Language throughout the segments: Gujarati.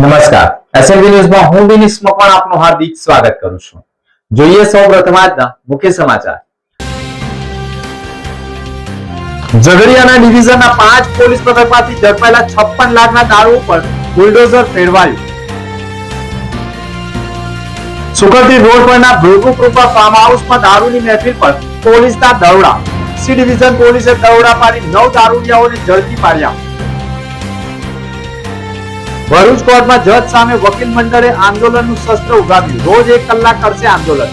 નમસ્કાર. એસએલવી ન્યૂઝમાં હું વિનીશ મકવાણ આપનું હાર્દિક સ્વાગત કરું છું. જોઈએ સૌપ્રથમ આજના મુખ્ય સમાચાર. ઝઘડિયાના ડિવિઝનના પાંચ પોલીસ પથકમાંથી ઝડપાયેલા છપ્પન લાખના દારૂ ઉપર બુલડોઝર ફેરવાયું. સુખરતી રોડ પરના ભૃગુ કૃપા ફાર્મ હાઉસમાં દારૂની મહેફિલ પર પોલીસના દરોડા. સી ડિવિઝન પોલીસે દરોડા પાડી નવ દારૂડિયાઓને ઝડપી પાડ્યા. ભરૂચ કોર્ટમાં જજ સામે વકીલ મંડળે આંદોલનનું શસ્ત્ર ઉગામ્યું રોજ એક કલાક કરશે આંદોલન.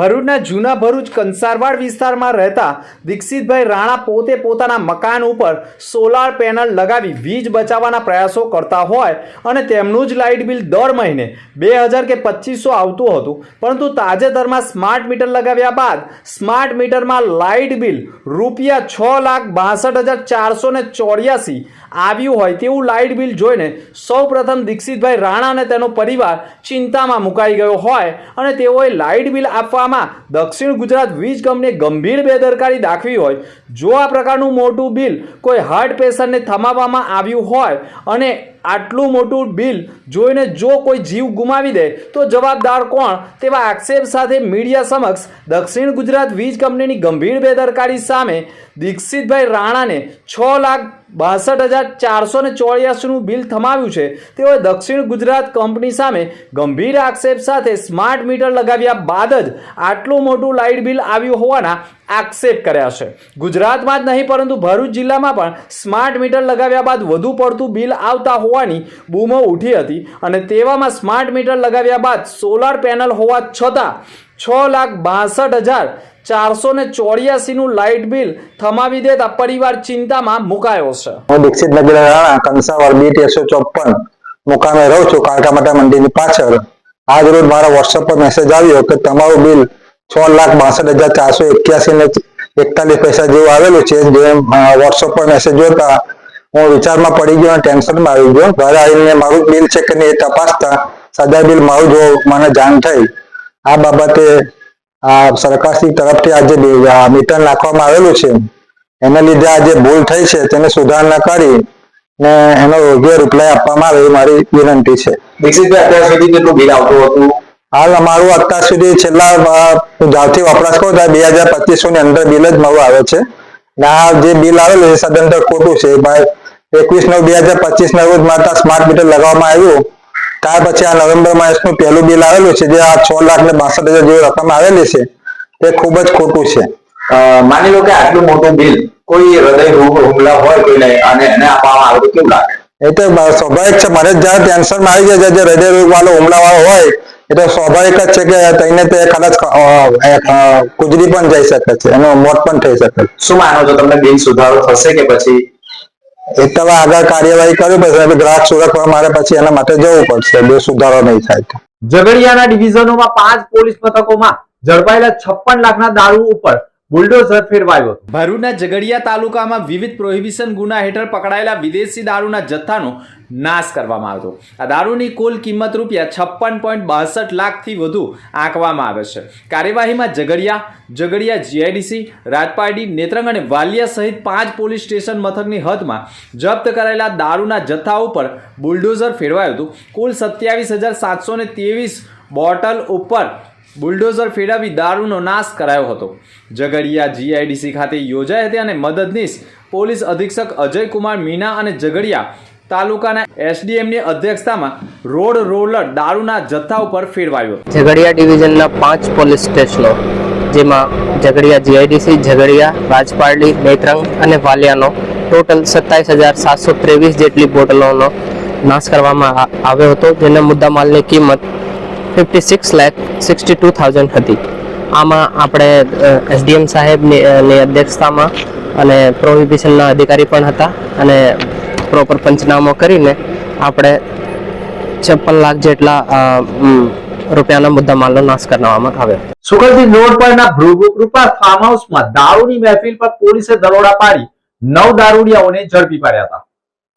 ભરૂચના જૂના ભરૂચ કંસારવાડ વિસ્તારમાં રહેતા દીક્ષિતભાઈ રાણા પોતે પોતાના મકાન ઉપર સોલાર પેનલ લગાવી વીજ બચાવવાના પ્રયાસો કરતા હોય અને તેમનું જ લાઇટ બિલ દર મહિને બે હજાર કે પચીસો આવતું હતું. પરંતુ તાજેતરમાં સ્માર્ટ મીટર લગાવ્યા બાદ સ્માર્ટ મીટરમાં લાઇટ બિલ રૂપિયા છ લાખ બાસઠ હજાર ચારસો ને ચોર્યાસી આવ્યું હોય તેવું લાઇટ બિલ જોઈને સૌ પ્રથમ દીક્ષિતભાઈ રાણા અને તેનો પરિવાર ચિંતામાં મુકાઈ ગયો હોય અને તેઓએ લાઇટ બિલ આપવામાં દક્ષિણ ગુજરાત વીજ કંપનીએ ગંભીર બેદરકારી દાખવી હોય, જો આ પ્રકારનું મોટું બિલ કોઈ હાર્ટ પેશન્ટને થમાવવામાં આવ્યું હોય અને આટલું મોટું બિલ જોઈને જો કોઈ જીવ ગુમાવી દે, તો જવાબદાર કોણ? તેવા આક્ષેપ સાથે મીડિયા સમક્ષ દક્ષિણ ગુજરાત વીજ કંપનીની ગંભીર બેદરકારી સામે દીક્ષિતભાઈ રાણાને છ લાખ બાસઠ હજાર ચારસો ને ચોર્યાસીનું બિલ થમાવ્યું છે. તેઓએ દક્ષિણ ગુજરાત કંપની સામે ગંભીર આક્ષેપ સાથે સ્માર્ટ મીટર લગાવ્યા બાદ જ આટલું મોટું લાઇટ બિલ આવ્યું હોવાના આક્ષેપ કર્યા છે. ગુજરાતમાં જ નહીં, પરંતુ ભરૂચ જિલ્લામાં પણ સ્માર્ટ મીટર લગાવ્યા બાદ વધુ પડતું બિલ આવતા હોવાની બૂમો ઉઠી હતી અને તેવામાં સ્માર્ટ મીટર લગાવ્યા બાદ સોલાર પેનલ હોવા છતાં છ લાખ બાસઠ હજાર ચારસો ને ચોર્યાસીનું લાઇટ બિલ થમાવી દેતા પરિવાર ચિંતામાં મુકાયો છે. હું દીક્ષિત નગર રાણા, કંસાવર બી એકસો ચોપન મુકામે રહું છું કાળકા માતા મંદિરની પાછળ આજ રોજ મારા વોટ્સઅપ પર મેસેજ આવ્યો કે તમારું બિલ છ લાખ બાસઠ હજાર ચારસો એક્યાસી ને એકતાલીસ પૈસા જેવું આવેલું છે. જે વોટ્સઅપ પર મેસેજ જોતા હું વિચારમાં પડી ગયો અને ટેન્શનમાં આવી ગયો. ઘરે આવીને મારું બિલ છે કે નહીં એ તપાસતા સદા બિલ મારું જો મને જાણ થઈ. આ બાબતે આ સરકારશ્રી તરફથી આજે મીટર નાખવામાં આવેલું છે. એના લીધે આ જે ભૂલ થઈ છે. તેને સુધારણા કરી ને એનો યોગ્ય રિપ્લાય આપવામાં આવે એ મારી વિનંતી છે. દીક્ષિતભાઈ અત્યાર સુધી કેટલું બિલ આવતું હતું? હાલ અમારું અત્યાર સુધી છેલ્લા જ્યારથી વપરાશ કરો ત્યાં બે હજાર પચીસો ની અંદર બિલ જ મારું આવે છે. ને આ જે બિલ આવેલું એ સદંતર ખોટું છે. ભાઈ એકવીસ નવ બે હજાર પચીસ ના રોજ મારા સ્માર્ટ મીટર લગાવવામાં આવ્યું. ત્યાર પછી આ નવેમ્બર માસનું પહેલું બિલ આવેલું છે જે આ છ લાખ ને બાસઠ હજાર જેવી રકમ આવેલી છે. તે ખૂબ જ ખોટું છે. માની લો કે આટલું મોટું બિલ કોઈ હૃદય હુમલા હોય કોઈને અને એને આપવામાં આવે તો કેવું લાગે? એ તો સ્વાભાવિક છે. મને જયારે ટેન્શનમાં આવી જાય જે હૃદય રોગ વાળો હુમલા વાળો હોય એ તો સ્વાભાવિક જ છે કે તઈને તે કદાચ ગુજરી પણ જઈ શકે છે. એનું મોત પણ થઈ શકે છે. શું માનો છો? તમને બિલ સુધારો થશે કે પછી એ તમે આગળ કાર્યવાહી કરવી પડશે ગ્રાહક સુરક્ષા મારે પછી એના માટે જવું પડશે. બે સુધારો નહીં થાય ઝઘડિયાના ડિવિઝનોમાં પાંચ પોલીસ મથકોમાં ઝડપાયેલા છપ્પન લાખના દારૂ ઉપર બુલડોઝર ફેરવાયો ભરૂના ભરૂચના તાલુકામાં વિવિધ પ્રોહિબિશન ગુના હેઠળ પકડાયેલા વિદેશી દારૂના જથ્થાનો નાશ કરવામાં આવ્યો આ દારૂની કુલ કિંમત રૂપિયા છપ્પન પોઈન્ટ બાસઠ લાખથી વધુ આંકવામાં આવે છે. કાર્યવાહીમાં ઝઘડિયા ઝઘડિયા જીઆઈડીસી, રાજપારડી, નેત્રંગ અને વાલિયા સહિત પાંચ પોલીસ સ્ટેશન મથકની હદમાં જપ્ત કરાયેલા દારૂના જથ્થા ઉપર બુલડોઝર ફેરવાયું હતું. કુલ સત્યાવીસ હજાર સાતસો ને ત્રેવીસ બોટલ ઉપર બુલડોઝર ફેરવી દારૂનો નાશ કરાયો હતો. ઝઘડિયા જીઆઈડીસી ખાતે યોજાઈ હતી અને મદદનીશ પોલીસ અધિક્ષક અજયકુમાર મીના અને ઝઘડિયા તાલુકાના એસડીએમની અધ્યક્ષતામાં રોડ રોલર દારૂના જથ્થા ઉપર ફેરવાયો ઝઘડિયા ડિવિઝનના પાંચ પોલીસ સ્ટેશનો, જેમાં ઝઘડિયા જીઆઈડીસી ઝઘડિયા રાજપારડી નેત્રંગ અને વાલિયાનો ટોટલ સત્તાવીસ હજાર સાતસો ત્રેવીસ જેટલી બોટલોનો નાશ કરવામાં આવ્યો હતો. જેના મુદ્દામાલની કિંમત ફિફ્ટી સિક્સ લેખ સિક્સટી ટુ થાઉઝન્ડ હતી. આમાં આપણે એસડીએમ સાહેબની અધ્યક્ષતામાં અને પ્રોહિબિશનના અધિકારી પણ હતા અને પ્રોપર પંચનામો કરીને આપણે છપ્પન લાખ જેટલા રૂપિયાના મુદ્દામાલનો નાશ કરવામાં આવ્યો. સુખલજી રોડ પરના ભૃગુ કૃપા ફાર્મ હાઉસમાં દારૂની મહેફિલ પર પોલીસે દરોડા પાડી નવ દારૂડિયાઓને ઝડપી પાડ્યા હતા.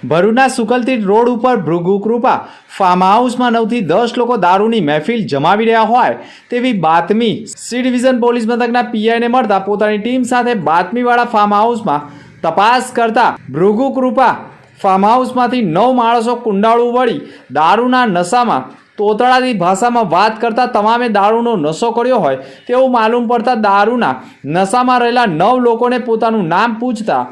ભરૂચના સુકલતીટ રોડ ઉપર ભૃગુ કૃપા. ફાર્મ હાઉસમાં નવથી દસ લોકો દારૂની મહેફિલ જમાવી રહ્યા હોય તેવી બાતમી સી ડિવિઝન પોલીસ મથકના પીઆઈને મળતા પોતાની ટીમ સાથે બાતમીવાળા ફાર્મ હાઉસમાં તપાસ કરતા ભૃગુ કૃપા ફાર્મ હાઉસમાંથી નવ માણસો કુંડાળું વળી દારૂના નશામાં તોતળાની ભાષામાં વાત કરતા તમામે દારૂનો નશો કર્યો હોય તેવું માલુમ પડતા દારૂના નશામાં રહેલા નવ લોકોને પોતાનું નામ પૂછતા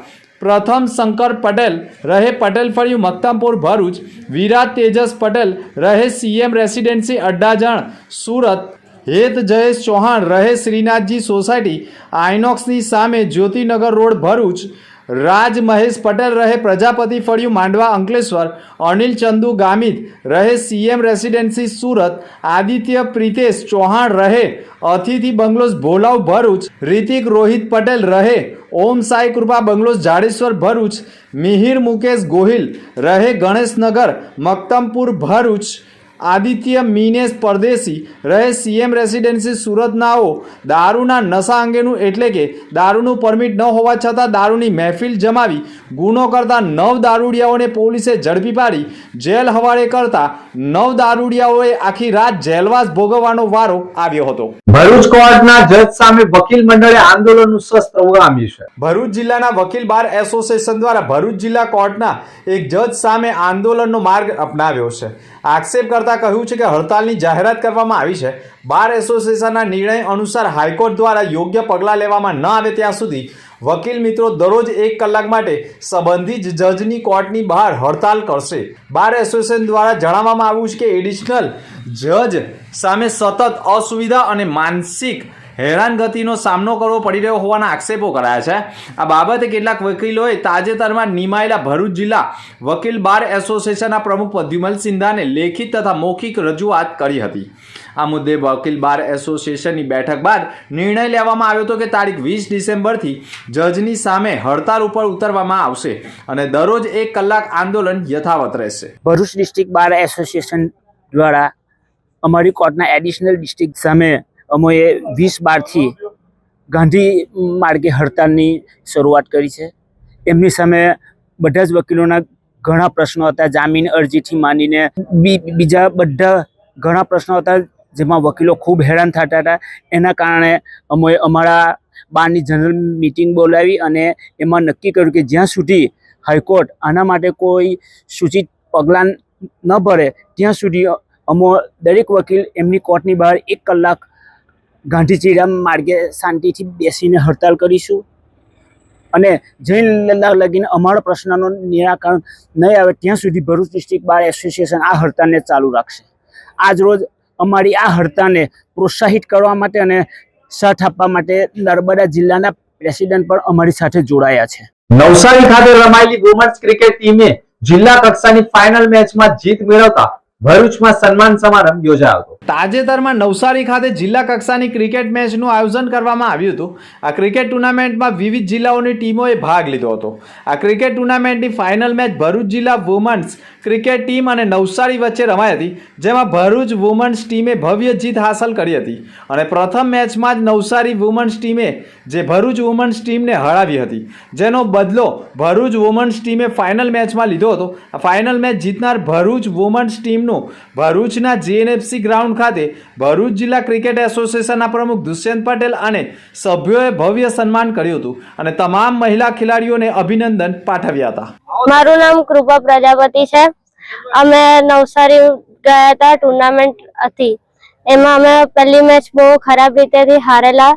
પ્રથમ શંકર પટેલ રહે પટેલ ફળિયું મક્તમપુર ભરૂચ વિરાટ તેજસ પટેલ રહે સીએમ રેસિડેન્સી અડ્ડાજણ સુરત હેત જયેશ ચૌહાણ રહે શ્રીનાથજી સોસાયટી આઇનોક્સની સામે જ્યોતિનગર રોડ ભરૂચ રાજ મહેશ પટેલ રહે પ્રજાપતિ ફળિયું માંડવા અંકલેશ્વર અનિલ ચંદુ ગામિત રહે સીએમ રેસિડેન્સી સુરત આદિત્ય પ્રિતેશ ચૌહાણ રહે અતિથિ બંગલોઝ ભોલાવ ભરૂચ રિતિક રોહિત પટેલ રહે ઓમ સાઈ કૃપા બંગલોઝ જાડેશ્વર ભરૂચ મિહિર મુકેશ ગોહિલ રહે ગણેશનગર મક્તમપુર ભરૂચ. આદિત્ય મિનેશ પરદેશી રહે સીએમ રેસિડેન્સી સુરતનાઓ. દારૂના નશા અંગેનું એટલે કે દારૂનું પરમિટ ન હોવા છતાં દારૂની મહેફિલ જમાવી ગુનો કરતા નવ દારૂડિયાઓને પોલીસે ઝડપી પાડી જેલ હવાલે કરતા નવ દારૂડિયાઓએ આખી રાત જેલવાસ ભોગવવાનો વારો આવ્યો હતો. ભરૂચ કોર્ટના જજ સામે વકીલ મંડળે આંદોલનનું શસ્ત્ર ઉગામ્યું છે. ભરૂચ જિલ્લાના વકીલ બાર એસોસિએશન દ્વારા ભરૂચ જિલ્લા કોર્ટના એક જજ સામે આંદોલનનો માર્ગ અપનાવ્યો છે. આક્ષેપ કરતા કહ્યું છે કે હડતાલની જાહેરાત કરવામાં આવી છે. બાર એસોસિએશનના નિર્ણય અનુસાર હાઈકોર્ટ દ્વારા યોગ્ય પગલાં લેવામાં ન આવે ત્યાં સુધી વકીલ મિત્રો દરરોજ એક કલાક માટે સંબંધિત જજની કોર્ટની બહાર હડતાલ કરશે. બાર એસોસિએશન દ્વારા જણાવવામાં આવ્યું છે કે એડિશનલ જજ સામે સતત અસુવિધા અને માનસિક હેરાનગતિનો સામનો કરવો પડી રહ્યો હોવાના આક્ષેપો કરાયા છે. આ બાબતે કેટલાક વકીલોએ તાજેતરમાં નિમાયેલા ભરૂચ જિલ્લા વકીલ બાર એસોસિએશનના પ્રમુખ પદ્યુમલ સિંધાને લેખિત તથા મૌખિક રજૂઆત કરી હતી. આ મુદ્દે વકીલ બાર એસોસિએશનની બેઠક બાદ નિર્ણય લેવામાં આવ્યો હતો કે તારીખ વીસ ડિસેમ્બરથી જજની સામે હડતાલ ઉપર ઉતરવામાં આવશે અને દરરોજ એક કલાક આંદોલન યથાવત રહેશે. ભરૂચ ડિસ્ટ્રિક્ટ બાર એસોસિએશન દ્વારા અમારી કોર્ટના એડિશનલ ડિસ્ટ્રિક્ટ સામે અમોએ વીસ બારથી ગાંધી માર્ગે હડતાલની શરૂઆત કરી છે. એમની સામે બધા જ વકીલોના ઘણા પ્રશ્નો હતા. જામીન અરજીથી માંડીને બીજા બધા ઘણા પ્રશ્નો હતા જેમાં વકીલો ખૂબ હેરાન થતા હતા. એના કારણે અમે અમારા બારની જનરલ મિટિંગ બોલાવી અને એમાં નક્કી કર્યું કે જ્યાં સુધી હાઈકોર્ટ આના માટે કોઈ સૂચિત પગલાં ન ભરે, ત્યાં સુધી અમો દરેક વકીલ એમની કોર્ટની બહાર એક કલાક ગાંધીજીરામ માર્ગે શાંતિથી બેસીને હડતાલ કરીશું. અને જૈન લગીને અમારા પ્રશ્નનો નિરાકરણ નહીં આવે, ત્યાં સુધી ભરૂચ ડિસ્ટ્રિક્ટ બાર એસોસિએશન આ હડતાલને ચાલુ રાખશે. આજ રોજ અમારી આ હડતાલને પ્રોત્સાહિત કરવા માટે અને સાથ આપવા માટે નર્મદા જિલ્લાના પ્રેસિડેન્ટ પણ અમારી સાથે જોડાયા છે. નવસારી ખાતે રમાયેલી વુમન્સ ક્રિકેટ ટીમે જિલ્લા કક્ષાની ફાઇનલ મેચમાં જીત મેળવતા ભરૂચમાં સન્માન સમારંભ યોજાયો હતો. તાજેતરમાં નવસારી ખાતે જિલ્લા કક્ષાની ક્રિકેટ મેચનું આયોજન કરવામાં આવ્યું હતું. આ ક્રિકેટ ટુર્નામેન્ટમાં વિવિધ જિલ્લાઓની ટીમોએ ભાગ લીધો હતો. આ ક્રિકેટ ટુર્નામેન્ટની ફાઇનલ મેચ ભરૂચ જિલ્લા વુમન્સ ક્રિકેટ ટીમ અને નવસારી વચ્ચે રમાઈ હતી, જેમાં ભરૂચ વુમન્સ ટીમે ભવ્ય જીત હાંસલ કરી હતી. અને પ્રથમ મેચમાં જ નવસારી વુમન્સ ટીમે, જે ભરૂચ વુમન્સ ટીમને હરાવી હતી, જેનો બદલો ભરૂચ વુમન્સ ટીમે ફાઇનલ મેચમાં લીધો હતો. આ ફાઇનલ મેચ જીતનાર ભરૂચ વુમન્સ ટીમનું ભરૂચના જીએનએફસી ગ્રાઉન્ડ ખાતે ભરૂચ જિલ્લા ક્રિકેટ એસોસિએશનના પ્રમુખ દુષ્યંત પટેલ અને સભ્યોએ ભવ્ય સન્માન કર્યું હતું અને તમામ મહિલા ખેલાડીઓને અભિનંદન પાઠવ્યા હતા. મારું નામ કૃપા પ્રજાપતિ છે. અમે નવસારી ગયા હતા ટુર્નામેન્ટ હતી. એમાં અમે પહેલી મેચ બહુ ખરાબ રીતેથી હારેલા.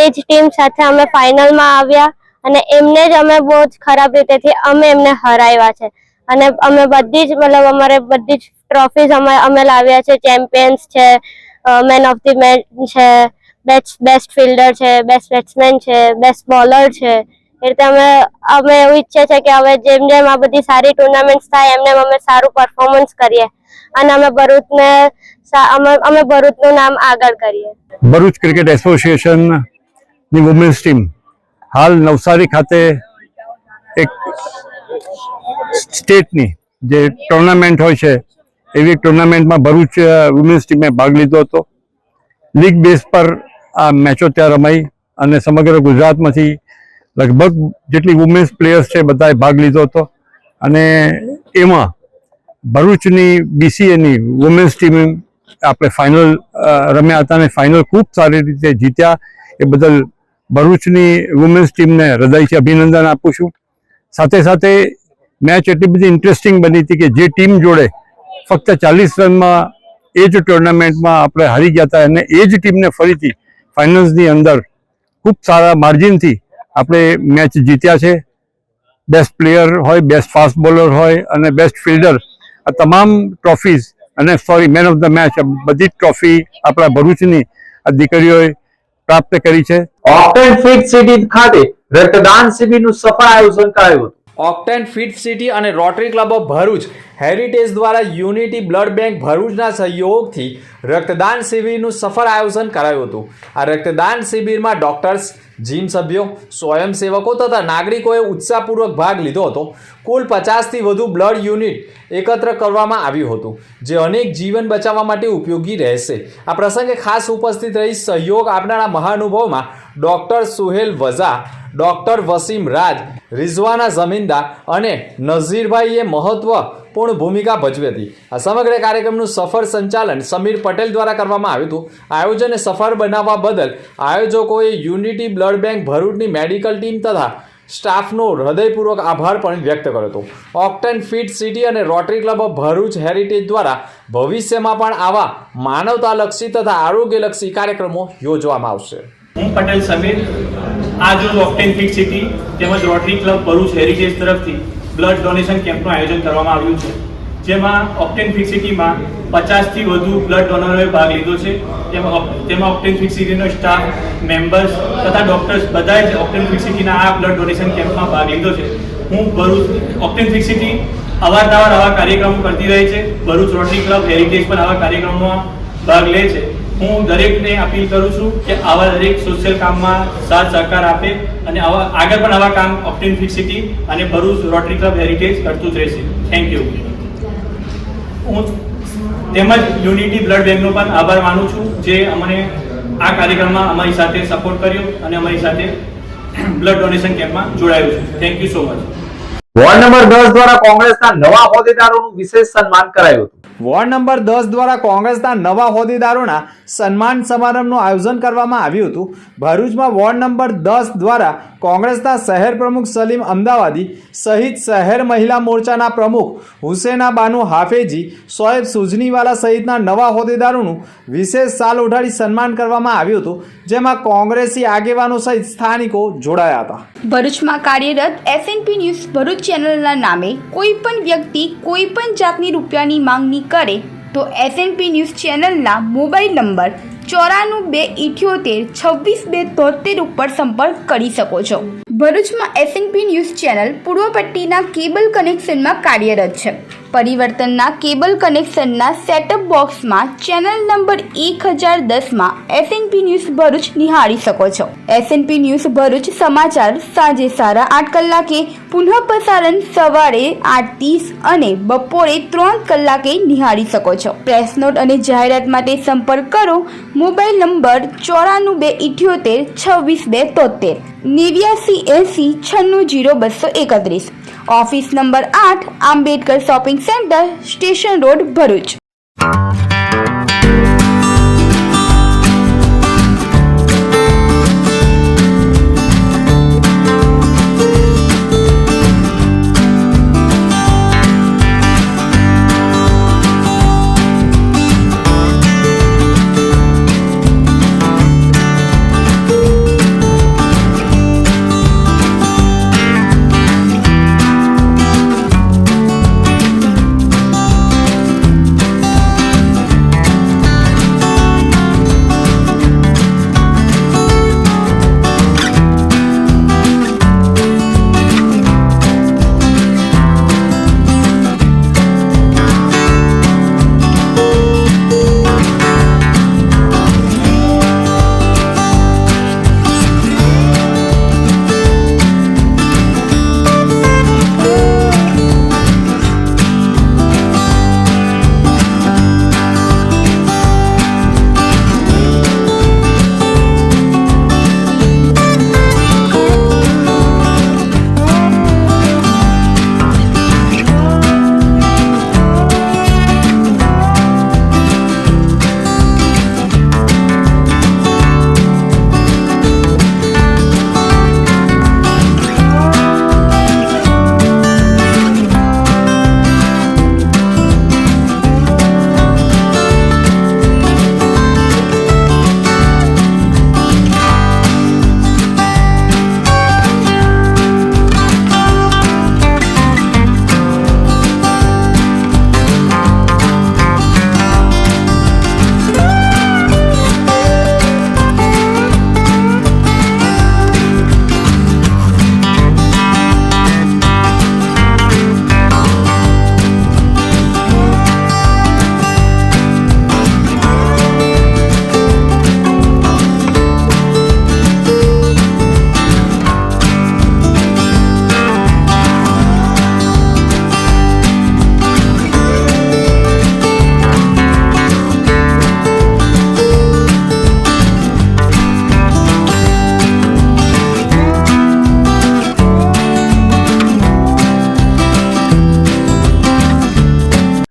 એ જ ટીમ સાથે અમે ફાઇનલમાં આવ્યા અને એમને જ અમે બહુ જ ખરાબ રીતેથી અમે એમને હરાવ્યા છે. અને અમે બધી જ, મતલબ અમારે બધી જ ટ્રોફીઝ અમે અમે લાવ્યા છે ચેમ્પિયન્સ છે મેન ઓફ ધી મેચ છે બેસ્ટ બેસ્ટ ફિલ્ડર છે બેસ્ટ બેટ્સમેન છે બેસ્ટ બોલર છે. એ રીતે અમે અમે એવું ઈચ્છે છે કે હવે જેમ જેમ આ બધી સારી ટુર્નામેન્ટ્સ થાય, એમ એમ અમે સારું પરફોર્મન્સ કરીએ. અને અમે ભરૂચને અમે ભરૂચનું નામ આગળ કરીએ. ભરૂચ ક્રિકેટ એસોસિએશનની વુમેન્સ ટીમ હાલ નવસારી ખાતે એક સ્ટેટની જે ટુર્નામેન્ટ હોય છે એવી ટુર્નામેન્ટમાં ભરૂચ વુમેન્સ ટીમે ભાગ લીધો હતો. લીગ બેઝ પર આ મેચો ત્યાં રમાઈ અને સમગ્ર ગુજરાતમાંથી લગભગ જેટલી વુમેન્સ પ્લેયર્સ છે બધાએ ભાગ લીધો હતો. અને એમાં ભરૂચની બીસીએની વુમેન્સ ટીમ આપણે ફાઇનલ રમ્યા હતા અને ફાઇનલ ખૂબ સારી રીતે જીત્યા. એ બદલ ભરૂચની વુમેન્સ ટીમને હૃદયથી અભિનંદન આપું છું. સાથે સાથે મેચ એટલી બધી ઇન્ટરેસ્ટિંગ બની હતી કે જે ટીમ જોડે ફક્ત ચાલીસ રનમાં એ જ ટુર્નામેન્ટમાં આપણે હારી ગયા હતા અને એ જ ટીમને ફરીથી ફાઇનલ્સની અંદર ખૂબ સારા માર્જિનથી આપણે મેચ જીત્યા છે. બેસ્ટ પ્લેયર હોય બેસ્ટ ફાસ્ટ બોલર હોય અને બેસ્ટ ફિલ્ડર. આ તમામ ટ્રોફીઝ અને sorry man of the match બધી જ ટ્રોફી આપણા ભરૂચની આ દીકરીઓએ પ્રાપ્ત કરી છે. ઓક્ટેન ફિટ સિટી ખાતે રક્તદાન શિબિરનું સફળ આયોજન કરાયું હતું. ઓક્ટેન ફિટ સિટી અને Rotary Club of Bharuch Heritage દ્વારા યુનિટી બ્લડ બેંક ભરૂચના સહયોગથી રક્તદાન શિબિરનું સફળ આયોજન કરાયું હતું. આ રક્તદાન શિબિરમાં ડોક્ટર્સ, જીમ સભ્યો, સ્વયંસેવકો તથા નાગરિકોએ ઉત્સાહપૂર્વક ભાગ લીધો હતો. કુલ પચાસથી વધુ બ્લડ યુનિટ એકત્ર કરવામાં આવ્યું હતું, જે અનેક જીવન બચાવવા માટે ઉપયોગી રહેશે. આ પ્રસંગે ખાસ ઉપસ્થિત રહી સહયોગ આપનારા મહાનુભાવમાં ડૉક્ટર સુહેલ વઝા, ડૉક્ટર વસીમ રાજ, રિઝવાના જમીનદાર અને નઝીરભાઈએ મહત્વપૂર્ણ ભૂમિકા ભજવી હતી. આ સમગ્ર કાર્યક્રમનું સફળ સંચાલન સમીર પટેલ દ્વારા કરવામાં આવ્યું હતું. આયોજનને સફળ બનાવવા બદલ આયોજકોએ યુનિટી બ્લડ બેંક ભરૂચની મેડિકલ ટીમ તથા સ્ટાફનો હૃદયપૂર્વક આભાર પણ વ્યક્ત કર્યો હતો. ઓક્ટન ફિટ સિટી અને Rotary Club of Bharuch Heritage દ્વારા ભવિષ્યમાં પણ આવા માનવતાલક્ષી તથા આરોગ્યલક્ષી કાર્યક્રમો યોજવામાં આવશે. હું પટેલ સમીર. આજ રોજ ઓક્ટેન ફિટ સિટી તેમજ રોટરી ક્લબ ભરૂચ હેરિટેજ તરફથી બ્લડ ડોનેશન કેમ્પનું આયોજન કરવામાં આવ્યું છે, જેમાં ઓપ્ટેન ફિક્સિટીમાં પચાસથી વધુ બ્લડ ડોનરોએ ભાગ લીધો છે. તેમાં તેમાં ઓપ્ટેન ફિક્સિટીનો સ્ટાફ મેમ્બર્સ તથા ડૉક્ટર્સ બધાએ જ ઓપ્ટેન ફિક્સિટીના સિટીના આ બ્લડ ડોનેશન કેમ્પમાં ભાગ લીધો છે. હું ભરૂચ ઓપ્ટેન ફિક્સિટી સિટી અવારનવાર આવા કાર્યક્રમો કરતી રહે છે. ભરૂચ રોટરી ક્લબ હેરિટેજ પણ આવા કાર્યક્રમોમાં ભાગ લે છે. હું દરેકને અપીલ કરું છું કે આવા દરેક સોશિયલ કામમાં સાથ સહકાર આપે અને આવા આગળ પણ આવા કામ ઓપ્ટિન ફિટ સિટી અને ભરૂચ રોટરી ક્લબ હેરિટેજ કરતું જ રહેશે. થેન્ક યુ હું તેમજ યુનિટી બ્લડ બેંકનો પણ આભાર માનું છું જે અમને આ કાર્યક્રમમાં અમારી સાથે સપોર્ટ કર્યો અને અમારી સાથે બ્લડ ડોનેશન કેમ્પમાં જોડાયું છું. Thank you so much ward number દસ દ્વારા કોંગ્રેસના નવા હોદ્દેદારોનું વિશેષ સન્માન કરાયું હતું. વોર્ડ નંબર દસ દ્વારા કોંગ્રેસના નવા હોદ્દેદારોના સન્માન સમારંભનું આયોજન કરવામાં આવ્યું હતું. ભરૂચમાં વોર્ડ નંબર દસ દ્વારા કોંગ્રેસના શહેર પ્રમુખ સલીમ અમદાવાદી સહિત શહેર મહિલા મોરચાના પ્રમુખ હુસેના બાનુ હાફેજી, સોએબ સુજનીવાલા સહિતના નવા હોદ્દેદારોનું વિશેષ સાલ ઉઠાડી સન્માન કરવામાં આવ્યું હતું, જેમાં કોંગ્રેસી આગેવાનો સહિત સ્થાનિકો જોડાયા હતા. ભરૂચમાં કાર્યરત એસએનપી ન્યૂઝ ભરૂચ ચેનલના નામે કોઈ પણ વ્યક્તિ કોઈ પણ જાતની રૂપિયાની માંગણી કરે તો એસએનપી ન્યૂઝ ચેનલના મોબાઈલ નંબર ચોરાણું બે ઇઠ્યોતેર, છવ્વીસ બે તોતેર ઉપર સંપર્ક કરી શકો છો. ભરૂચમાં એસએનપી ન્યૂઝ ચેનલ પૂર્વ પટ્ટીના કેબલ કનેક્શનમાં કાર્યરત છે. પરિવર્તનના કેબલ કનેક્શનના સેટઅપ બોક્સમાં ચેનલ નંબર એક હજાર દસમાં એસએનપી ન્યૂઝ ભરૂચ નિહાળી શકો છો. એસએનપી ન્યૂઝ ભરૂચ સમાચાર સાંજે સાડા આઠ કલાકે, પુનઃ પ્રસારણ સવારે આઠ ત્રીસ અને બપોરે ત્રણ કલાકે નિહાળી શકો છો. પ્રેસ નોટ અને જાહેરાત માટે સંપર્ક કરો. મોબાઈલ નંબર ચોરાણું બે ઇઠ્યોતેર છવ્વીસ બે તોતેર, નેવ્યાસી એંસી છન્નું જીરો બસો એકત્રીસ. ઓફિસ નંબર આઠ Ambedkar shopping centre, station road Bharuch.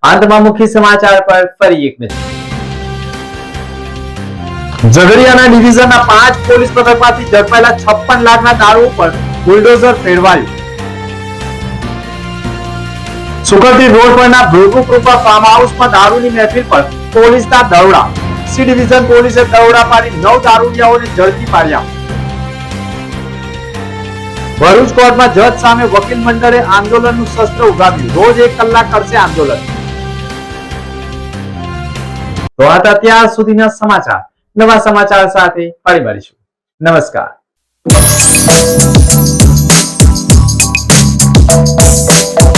અંતમાં મુખ્ય સમાચાર પર ફરી એક નજર. ઝઘડિયાના ડિવિઝનના પાંચ પોલીસ પથકમાંથી ઝડપાયેલા છપ્પન લાખના દારૂ ઉપર બુલડોઝર ફેરવાયું. સુગંધી રોડ પરના ભૃગુ કૃપા ફાર્મ હાઉસમાં દારૂની મહેફિલ પર પોલીસના દરોડા. સી ડિવિઝન પોલીસે દરોડા પાડી નવ દારૂડિયાઓને ઝડપી પાડ્યા. ભરૂચ કોર્ટમાં જજ સામે વકીલ મંડળે આંદોલનનું શસ્ત્ર ઉગામ્યું રોજ એક કલાક કરશે આંદોલન. તો આ હતા અત્યાર સુધીના સમાચાર નવા સમાચાર સાથે ફરી મળીશું નમસ્કાર Thank you.